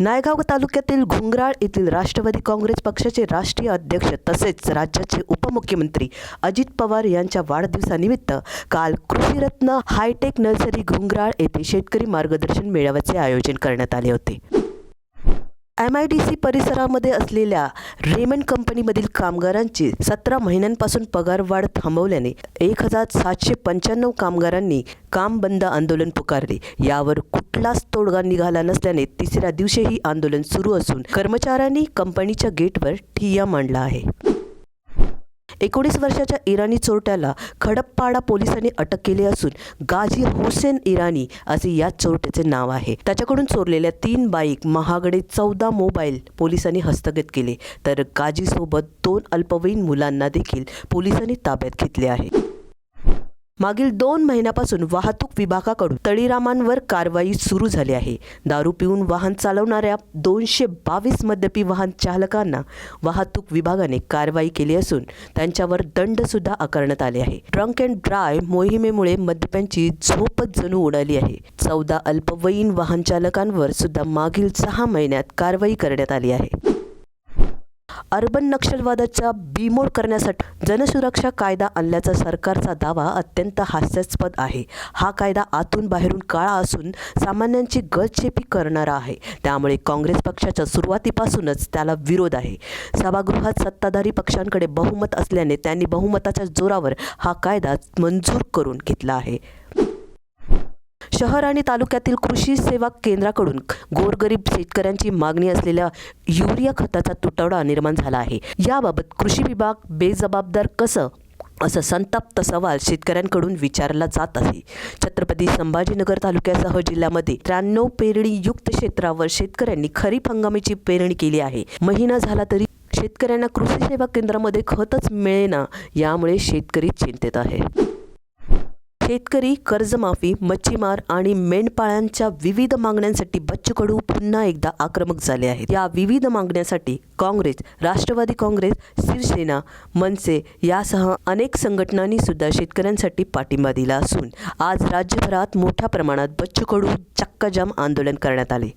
नायगाव तालुक्यातील घुंगराळ येथील राष्ट्रवादी काँग्रेस पक्षाचे राष्ट्रीय अध्यक्ष तसेच राज्याचे उपमुख्यमंत्री अजित पवार यांच्या वाढदिवसानिमित्त काल कृषीरत्न हायटेक नर्सरी घुंगराळ येथे शेतकरी मार्गदर्शन मेळाव्याचे आयोजन करण्यात आले होते. एम आय डी सी परिसरामध्ये असलेल्या रेमंड कंपनीमधील कामगारांची सतरा महिन्यांपासून पगारवाढ थांबवल्याने एक हजार सातशे पंच्याण्णव कामगारांनी काम बंद आंदोलन पुकारले. यावर कुठलाच तोडगा निघाला नसल्याने तिसऱ्या दिवशीही आंदोलन सुरू असून कर्मचाऱ्यांनी कंपनीच्या गेटवर ठिय्या मांडला आहे. एकोणीस वर्षाच्या इराणी चोरट्याला खडप्पाडा पोलिसांनी अटक केली असून गाझी हुसेन इराणी असे या चोरट्याचे नाव आहे. त्याच्याकडून चोरलेल्या तीन बाईक महागडे चौदा मोबाईल पोलिसांनी हस्तगत केले. तर गाजीसोबत दोन अल्पवयीन मुलांना देखील पोलिसांनी ताब्यात घेतले आहे. मागील दोन महिन्यापासून वाहतूक विभागाकडून तळीरामांवर कारवाई सुरू झाली आहे. दारू पिऊन वाहन चालवणाऱ्या दोनशे बावीस मद्यपी वाहन चालकांना वाहतूक विभागाने कारवाई केली असून त्यांच्यावर दंडसुद्धा आकारण्यात आले आहे. ट्रंक अँड ड्राय मोहिमेमुळे मद्यपांची झोपच जणू उडाली आहे. चौदा अल्पवयीन वाहन चालकांवर सुद्धा मागील सहा महिन्यात कारवाई करण्यात आली आहे. अर्बन नक्षलवादाचा बीमोड करण्यासाठी जनसुरक्षा कायदा आणल्याचा सरकारचा दावा अत्यंत हास्यास्पद आहे. हा कायदा आतून बाहेरून काळा असून सामान्यांची गळचेपी करणारा आहे. त्यामुळे काँग्रेस पक्षाच्या सुरुवातीपासूनच त्याला विरोध आहे. सभागृहात सत्ताधारी पक्षांकडे बहुमत असल्याने त्यांनी बहुमताच्या जोरावर हा कायदा मंजूर करून घेतला आहे. शहर आणि तालुक्यातील कृषी सेवा केंद्राकडून गोरगरीब शेतकऱ्यांची मागणी असलेल्या युरिया खताचा तुटवडा निर्माण झाला आहे. याबाबत कृषी विभाग बेजबाबदार कसं? असं संतप्त सवाल शेतकऱ्यांकडून विचारला जात आहे. छत्रपती संभाजीनगर तालुक्यासह जिल्ह्यामध्ये त्र्याण्णव पेरणीयुक्त क्षेत्रावर शेतकऱ्यांनी खरीप हंगामाची पेरणी केली आहे. महिना झाला तरी शेतकऱ्यांना कृषी सेवा केंद्रामध्ये खतच मिळेना यामुळे शेतकरी चिंतेत आहे शेतकरी कर्जमाफी मच्छीमार आणि मेंढपाळांच्या विविध मागण्यांसाठी बच्चू कडू पुन्हा एकदा आक्रमक झाले आहेत. या विविध मागण्यांसाठी काँग्रेस राष्ट्रवादी काँग्रेस शिवसेना मनसे यासह अनेक संघटनांनी सुद्धा शेतकऱ्यांसाठी पाठिंबा दिला असून आज राज्यभरात मोठ्या प्रमाणात बच्चू कडू चक्काजाम आंदोलन करण्यात आले.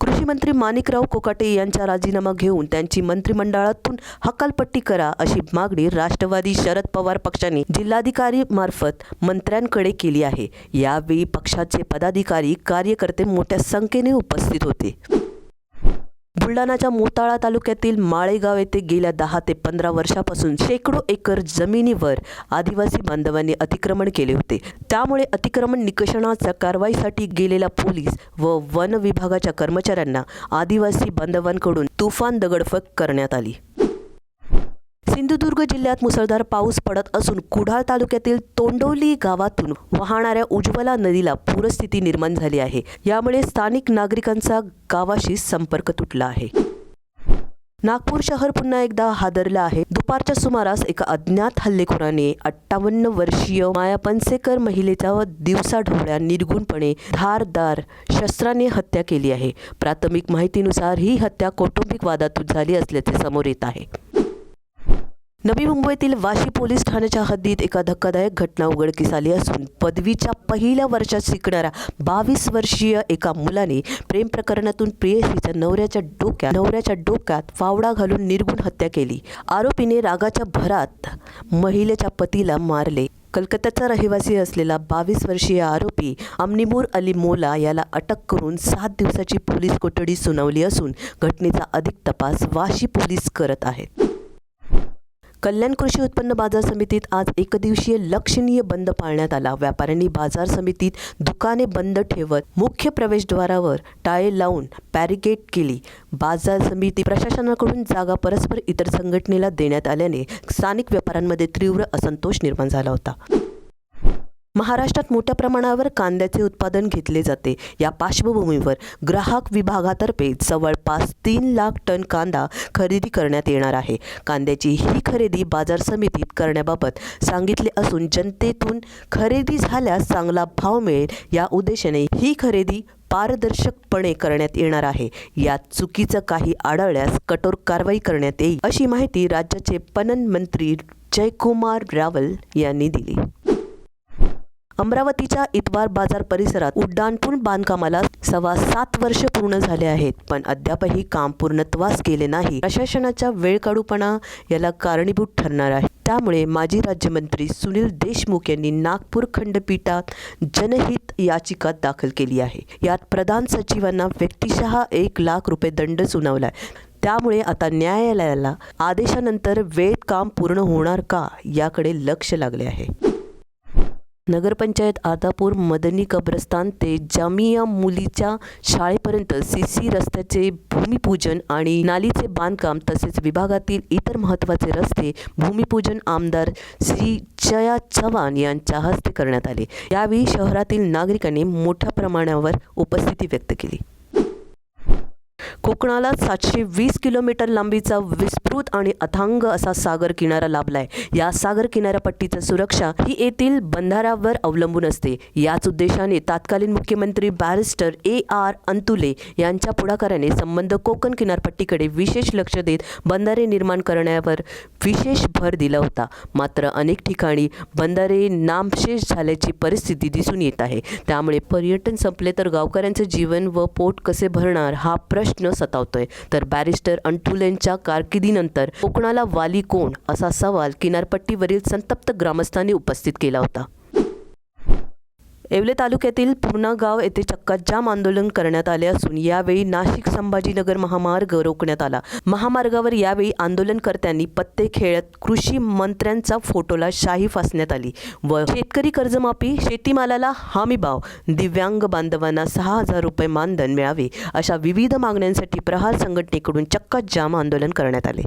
कृषी मंत्री माणिकराव कोकाटे यांचा राजीनामा घेऊन त्यांची मंत्रिमंडळातून हकालपट्टी करा अशी मागणी राष्ट्रवादी शरद पवार पक्षाने जिल्हाधिकारी मार्फत मंत्र्यांकडे केली आहे. यावेळी पक्षाचे पदाधिकारी कार्यकर्ते मोठ्या संख्येने उपस्थित होते. बुलढाणाच्या मोताळा तालुक्यातील माळेगाव येथे गेल्या दहा ते पंधरा वर्षापासून शेकडो एकर जमिनीवर आदिवासी बांधवांनी अतिक्रमण केले होते. त्यामुळे अतिक्रमण निकषणाच्या कारवाईसाठी गेलेल्या पोलीस व वन विभागाच्या कर्मचाऱ्यांना आदिवासी बांधवांकडून तुफान दगडफेक करण्यात आली. सिंधुदुर्ग जिल्ह्यात मुसळधार पाऊस पडत असून कुडाळ तालुक्यातील तोंडवली गावातून वाहणाऱ्या उज्ज्वला नदीला पूरस्थिती निर्माण झाली आहे. यामुळे स्थानिक नागरिकांचा गावाशी संपर्क तुटला आहे. नागपूर शहर पुन्हा एकदा हादरलं आहे. दुपारच्या सुमारास एका अज्ञात हल्लेखोराने अठ्ठावन्न वर्षीय माया पनसेकर महिलेचा दिवसाढोळ्या निर्गुणपणे धारदार शस्त्राने हत्या केली आहे. प्राथमिक माहितीनुसार ही हत्या कौटुंबिक वादातून झाली असल्याचे समोर येत आहे. नवी मुंबईतील वाशी पोलीस ठाण्याच्या हद्दीत एका धक्कादायक घटना उघडकीस आली असून पदवीच्या पहिल्या वर्षात शिकणाऱ्या बावीस वर्षीय एका मुलाने प्रेम प्रकरणातून प्रियसीच्या नवऱ्याच्या डोक्यात नवऱ्याच्या डोक्यात फावडा घालून निर्गुण हत्या केली. आरोपीने रागाच्या भरात महिलेच्या पतीला मारले. कलकत्ताचा रहिवासी असलेला बावीस वर्षीय आरोपी अमनिमूर अली मोला याला अटक करून सात दिवसाची पोलीस कोठडी सुनावली असून घटनेचा अधिक तपास वाशी पोलीस करत आहेत. कल्याण कृषी उत्पन्न बाजार समितीत आज एकदिवसीय लक्षणीय बंद पाळण्यात आला. व्यापाऱ्यांनी बाजार समितीत दुकाने बंद ठेवत मुख्य प्रवेशद्वारावर टाळे लावून बॅरिकेड केली. बाजार समिती प्रशासनाकडून जागा परस्पर इतर संघटनेला देण्यात आल्याने स्थानिक व्यापाऱ्यांमध्ये तीव्र असंतोष निर्माण झाला होता. महाराष्ट्रात मोठ्या प्रमाणावर कांद्याचे उत्पादन घेतले जाते. या पार्श्वभूमीवर ग्राहक विभागातर्फे जवळपास तीन लाख टन कांदा खरेदी करण्यात येणार आहे. कांद्याची ही खरेदी बाजार समितीत करण्याबाबत सांगितले असून जनतेतून खरेदी झाल्यास चांगला भाव मिळेल या उद्देशाने ही खरेदी पारदर्शकपणे करण्यात येणार आहे. यात चुकीचं काही आढळल्यास कठोर कारवाई करण्यात येईल अशी माहिती राज्याचे पणन मंत्री जयकुमार रावल यांनी दिली. अमरावतीच्या इतवार बाजार परिसरात उड्डाणपूल बांधकामाला सव्वा सात वर्ष पूर्ण झाले आहेत. पण अद्यापही काम पूर्णत्वास गेले नाही. प्रशासनाच्या वेळकाडूपणा याला कारणीभूत ठरणार आहे. त्यामुळे माजी राज्यमंत्री सुनील देशमुख यांनी नागपूर खंडपीठात जनहित याचिका दाखल केली आहे. यात प्रधान सचिवांना व्यक्तिशः एक लाख रुपये दंड सुनावलाय. त्यामुळे आता न्यायालयाला आदेशानंतर वेळेत काम पूर्ण होणार का याकडे लक्ष लागले आहे. नगरपंचायत आदापूर मदनी कब्रस्तान ते जामिया मुलीच्या शाळेपर्यंत सी सी रस्त्याचे भूमिपूजन आणि नालीचे बांधकाम तसेच विभागातील इतर महत्त्वाचे रस्ते भूमिपूजन आमदार श्री जया चव्हाण यांच्या हस्ते करण्यात आले. यावेळी शहरातील नागरिकांनी मोठ्या प्रमाणावर उपस्थिती व्यक्त केली. कोकणाला सातशे वीस किलोमीटर लांबीचा विस्तृत आणि अथांग असा सागर किनारा लाभलाय. या सागर किनाऱ्यापट्टीचा सुरक्षा ही येथील बंधाऱ्यावर अवलंबून असते. याच उद्देशाने तत्कालीन मुख्यमंत्री बॅरिस्टर ए आर अंतुले यांच्या पुढाकाराने संबंध कोकण किनारपट्टीकडे विशेष लक्ष देत बंधारे निर्माण करण्यावर विशेष भर दिला होता. मात्र अनेक ठिकाणी बंधारे नामशेष झाल्याची परिस्थिती दिसून येत आहे. त्यामुळे पर्यटन संपले तर गावकऱ्यांचे जीवन व पोट कसे भरणार हा प्रश्न सतावतोय. तर बॅरिस्टर अंटुलेंच्या कारकिर्दीनंतर कोकणाला वाली कोण असा सवाल किनारपट्टीवरील संतप्त ग्रामस्थांनी उपस्थित केला होता. येवले तालुक्यातील पूर्णा गाव येथे चक्काजाम आंदोलन करण्यात आले असून यावेळी नाशिक संभाजीनगर महामार्ग रोखण्यात आला. महामार्गावर यावेळी आंदोलनकर्त्यांनी पत्ते खेळत कृषी मंत्र्यांचा फोटोला शाही फासण्यात आली व शेतकरी कर्जमाफी शेतीमालाला हमी भाव दिव्यांग बांधवांना सहा हजार रुपये मानधन मिळावे अशा विविध मागण्यांसाठी प्रहार संघटनेकडून चक्काजाम आंदोलन करण्यात आले.